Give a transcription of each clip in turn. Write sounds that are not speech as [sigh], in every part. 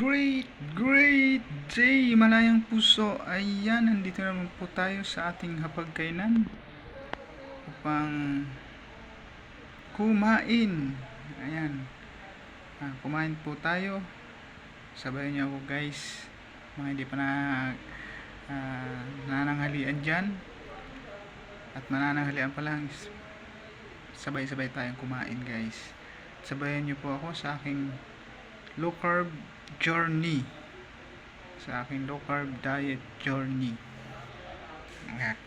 Great, great day, malayang puso. Ayan, nandito naman po tayo sa ating hapagkainan upang kumain. Ayan, ah, kumain po tayo. Sabayan niyo ako guys, mga hindi pa na ah, nananghalian dyan. At manananghalian pa lang, sabay-sabay tayong kumain guys. Sabayan niyo po ako sa aking low carb journey. Sa aking low carb diet journey. Ayan.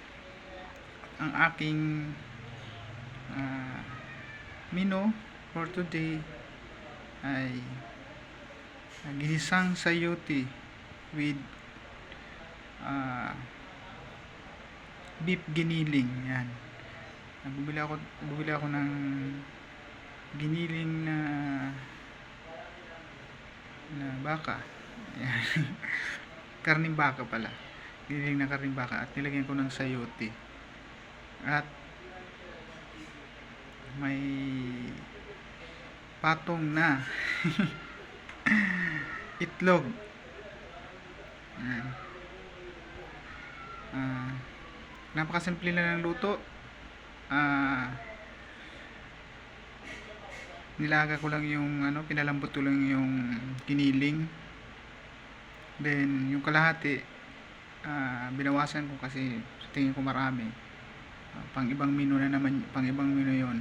ang aking ah, menu for today ay ah, ginisang sayote with ah, beef giniling. Yan. Bumili ako bumili ako ng giniling na na baka. [laughs] Karning baka pala. Giniling na karning baka at nilagyan ko ng sayote. At may patong na [laughs] itlog. Ayan. Ah, napakasimple lang ng luto. Ah, nilaga ko lang yung ano, pinalambot ko lang yung kiniling. Then yung kalahati ah, binawasan ko kasi tingin ko marami. Ah, pang ibang menu na naman, pang ibang menu 'yon.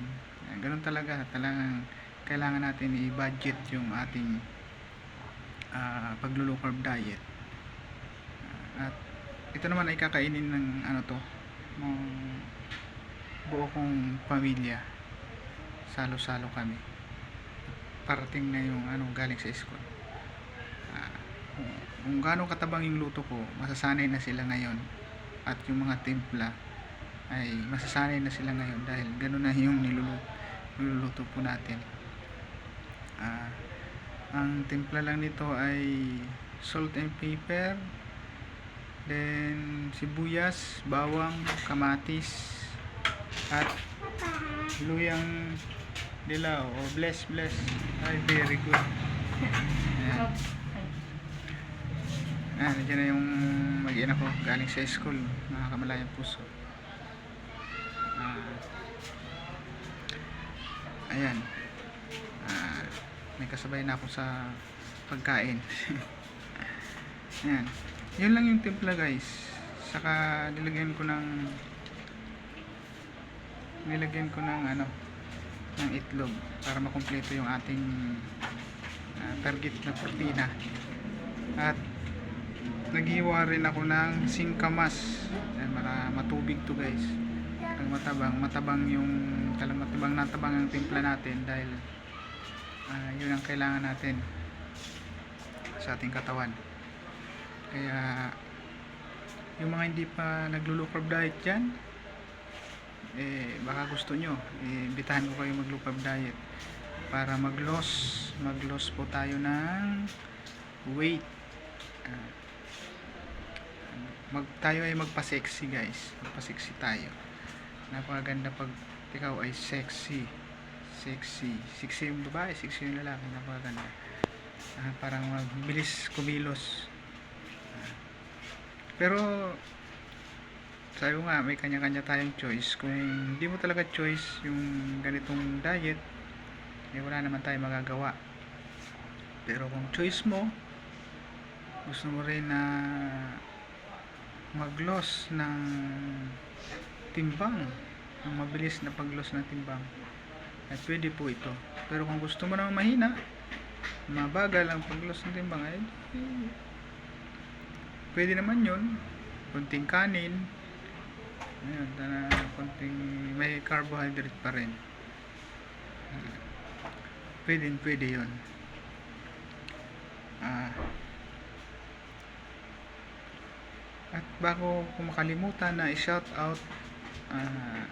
ganun talaga, talagang kailangan natin i-budget yung ating ah, paglo-low carb diet. Ah, at ito naman ay kakainin ng ano to, ng buo kong pamilya. Salo-salo kami parating na yung ano galing sa school. Ah, kung, kung gaano katabang yung luto ko, masasanay na sila ngayon. At yung mga timpla ay masasanay na sila ngayon dahil gano'n na yung niluluto, niluluto po natin. Ah, ang timpla lang nito ay salt and pepper, then sibuyas, bawang, kamatis, at luyang dilaw o bless bless. Ay very good. Ayan. Ayan nandiyan na yung mag-ina ko. Galing sa school mga kamalayang puso. Ah. ayan. Ah, may kasabay na ako sa pagkain. [laughs] Ayan. Yun lang yung timpla guys. Saka nilagyan ko ng nilagyan ko ng ano ng itlog para makumpleto yung ating ah, target na protina. At naghiwa rin ako ng singkamas. Para matubig to guys. Ang matabang matabang yung talang matabang natabang ang timpla natin dahil ah, yun ang kailangan natin sa ating katawan. Kaya yung mga hindi pa naglo-low carb diet dyan eh baka gusto nyo eh, imbitahan ko kayo mag low carb diet. Para mag loss mag loss po tayo ng weight. Ah, mag tayo ay magpa-sexy guys. Magpa-sexy tayo. Napakaganda pag ikaw ay sexy. Sexy. Sexy yung babae sexy yung lalaki. Napakaganda. Ah, parang mabilis kumilos. Ah. pero sabi ko nga may kanya-kanya tayong choice. Kung hindi mo talaga choice yung ganitong diet eh wala naman tayo magagawa. Pero kung choice mo gusto mo rin na mag-loss ng timbang ng mabilis na pag-loss ng timbang ay pwede po ito. Pero kung gusto mo naman mahina mabagal ang pag-loss ng timbang ay eh, pwede naman yun. Kunting kanin Ayun, na konting may carbohydrate pa rin. Pwede, pwede yun. Ah. At bago ko makalimutan na i-shout out ah,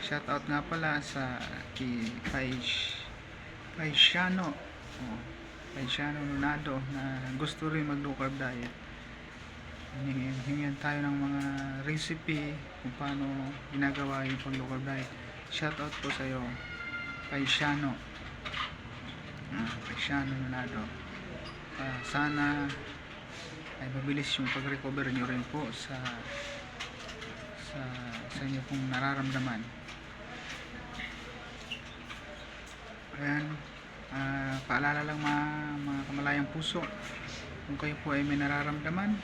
shout out nga pala sa kay Paish Paishano oh, Paishano Nunado na gusto rin mag low carb diet Hingin tayo ng mga recipe kung paano ginagawa yung pag low carb diet. Shout out po sa iyo kay Shano. Ah, kay Shano Nunado. ah, sana ay mabilis yung pag-recover nyo rin po sa sa sa inyo pong nararamdaman ayan ah, paalala lang mga, mga kamalayang puso kung kayo po ay may nararamdaman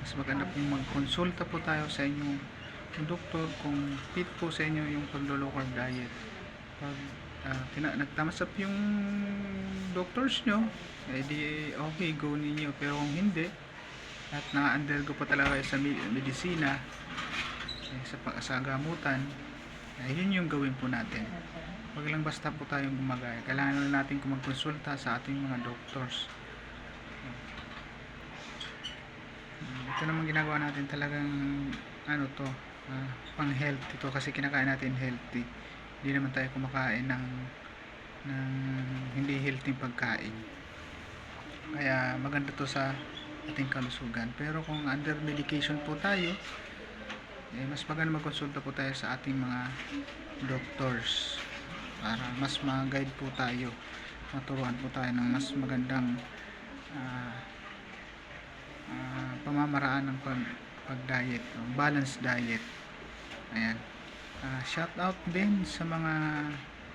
mas maganda pong magkonsulta po tayo sa inyong doktor kung fit po sa inyo yung paglo-low diet. Pag ah, tina- nagtamas up yung doctors nyo eh okay go ninyo. Pero kung hindi at na-undergo pa talaga sa me- medisina eh, sa, sa gamutan eh, yun yung gawin po natin. Wag lang basta po tayong gumagaya. Kailangan lang natin kung magkonsulta sa ating mga doctors ito naman ginagawa natin talagang ano to ah, pang health ito kasi kinakain natin healthy. Hindi naman tayo kumakain ng ng hindi healthy pagkain. Kaya maganda to sa ating kalusugan. Pero kung under medication po tayo eh, mas maganda magkonsulta po tayo sa ating mga doctors para mas ma-guide po tayo maturuan po tayo ng mas magandang ah, pamamaraan ng pag, pag-diet o balanced diet. Ayan. Ah, shout out din sa mga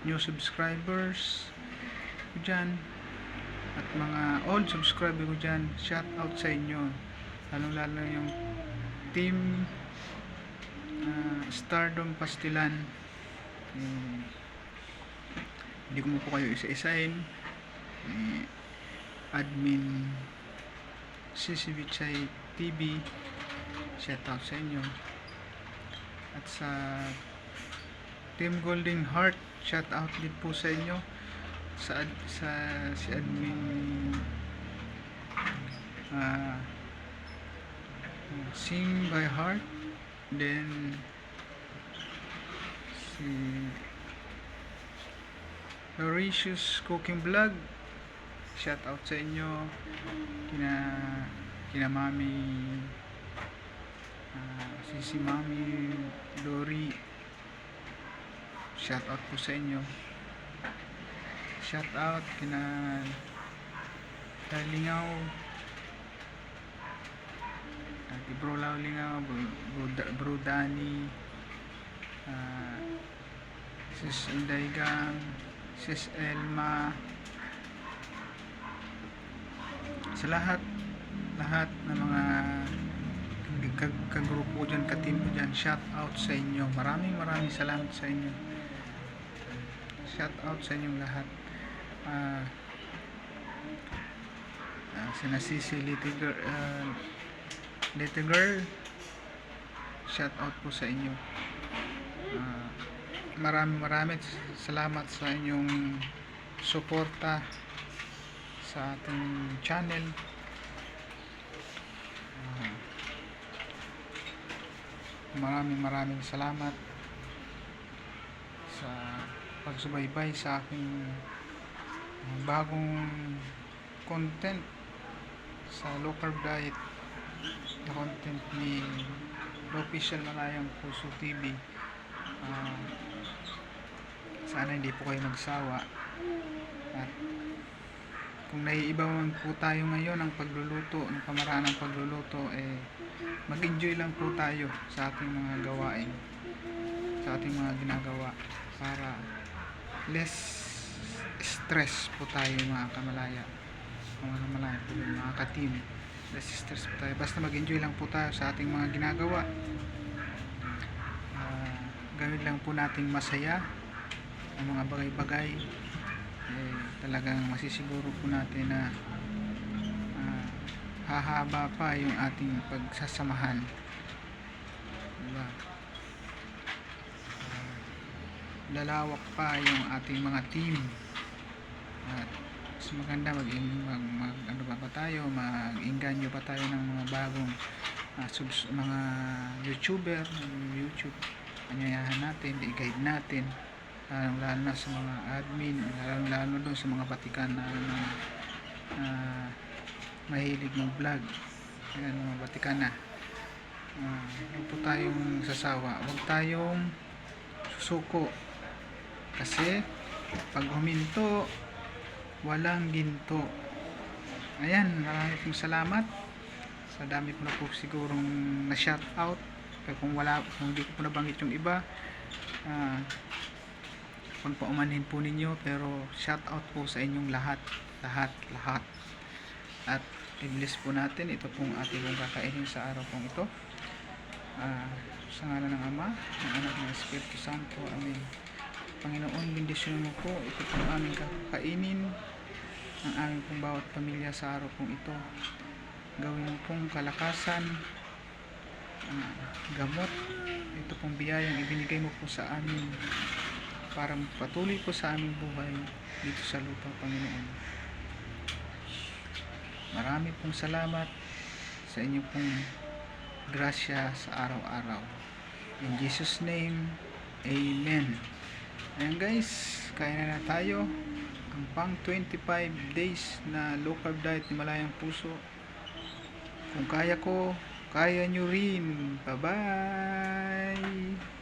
new subscribers ko dyan at mga old subscriber ko dyan. Shout out sa inyo. Lalong lalo yung team ah, Stardom Pastilan. Eh, hindi ko mo po kayo isa-isain eh, admin Sisi Vichay TV shout out sa inyo. At sa Team Golden Heart shout out din po sa inyo. Sa sa si admin ah Sing by Heart. Then si Mauritius Cooking Vlog. Shout out sa inyo. Kina kina Mami ah, si Mami Lori. Shout out po sa inyo. Shout out kina Lingaw Ate Bro Lau Lingaw Bro, Bro, Da- Bro Danny ah, Sis Inday Gang Sis Elma. Sa lahat lahat ng mga kag- kagrupo dyan, ka-team ko dyan, shout out sa inyo. Maraming maraming salamat sa inyo. Shout out sa inyong lahat. Ah, ah, sina Sisi Little Girl, ah, Little Girl, shout out po sa inyo. Ah, maraming maraming salamat sa inyong suporta sa ating channel. Maraming maraming salamat sa pagsubaybay sa aking uh, bagong content sa low carb diet na content ni Official Malayang Puso TV Ah, sana hindi po kayo magsawa kung naiiba man po tayo ngayon ng pagluluto, ng pamaraan ng pagluluto, eh, mag-enjoy lang po tayo sa ating mga gawain, sa ating mga ginagawa, para less stress po tayo mga kamalaya, mga kamalaya po mga ka-team, less stress po tayo, basta mag-enjoy lang po tayo sa ating mga ginagawa, Ah, gawin lang po nating masaya, ang mga bagay-bagay, eh, talagang masisiguro po natin na ah, hahaba pa yung ating pagsasamahan. Diba? Ah, lalawak pa yung ating mga team. At mas maganda mag, mag, mag ano ba pa tayo mag-inganyo pa tayo ng mga bagong ah, subs, mga youtuber youtube. Anyayahan natin i-guide natin lalong lalo na sa mga admin lalong lalo doon sa mga batikan na, na, na mahilig mag vlog yan mga batikan na. Uh, huwag tayong sasawa. Huwag tayong susuko. Kasi pag huminto walang ginto. Ayan, marami pong salamat. Sa dami ko na po sigurong na shout out. Kaya kung wala, kung hindi ko po nabanggit yung iba, ah, pagpaumanhin po ninyo. Pero shout out po sa inyong lahat. Lahat, lahat. At i-bless po natin. Ito pong ating pong kakainin sa araw pong ito. Ah, sa ngalan ng Ama, ng Anak ng Espiritu Santo. Amen. Panginoon, bendisyon mo po. Ito pong aming kakainin ang aming pong bawat pamilya sa araw pong ito. Gawin mo pong kalakasan, ah, gamot. Ito pong biyayang ibinigay mo po sa amin para patuloy po sa aming buhay dito sa lupa, Panginoon. Marami pong salamat sa inyo pong grasya sa araw-araw. In Jesus name, Amen. Ayan guys, kain na na tayo. Ang pang 25 days na low carb diet ni Malayang Puso. Kung kaya ko, kaya nyo rin. Bye-bye!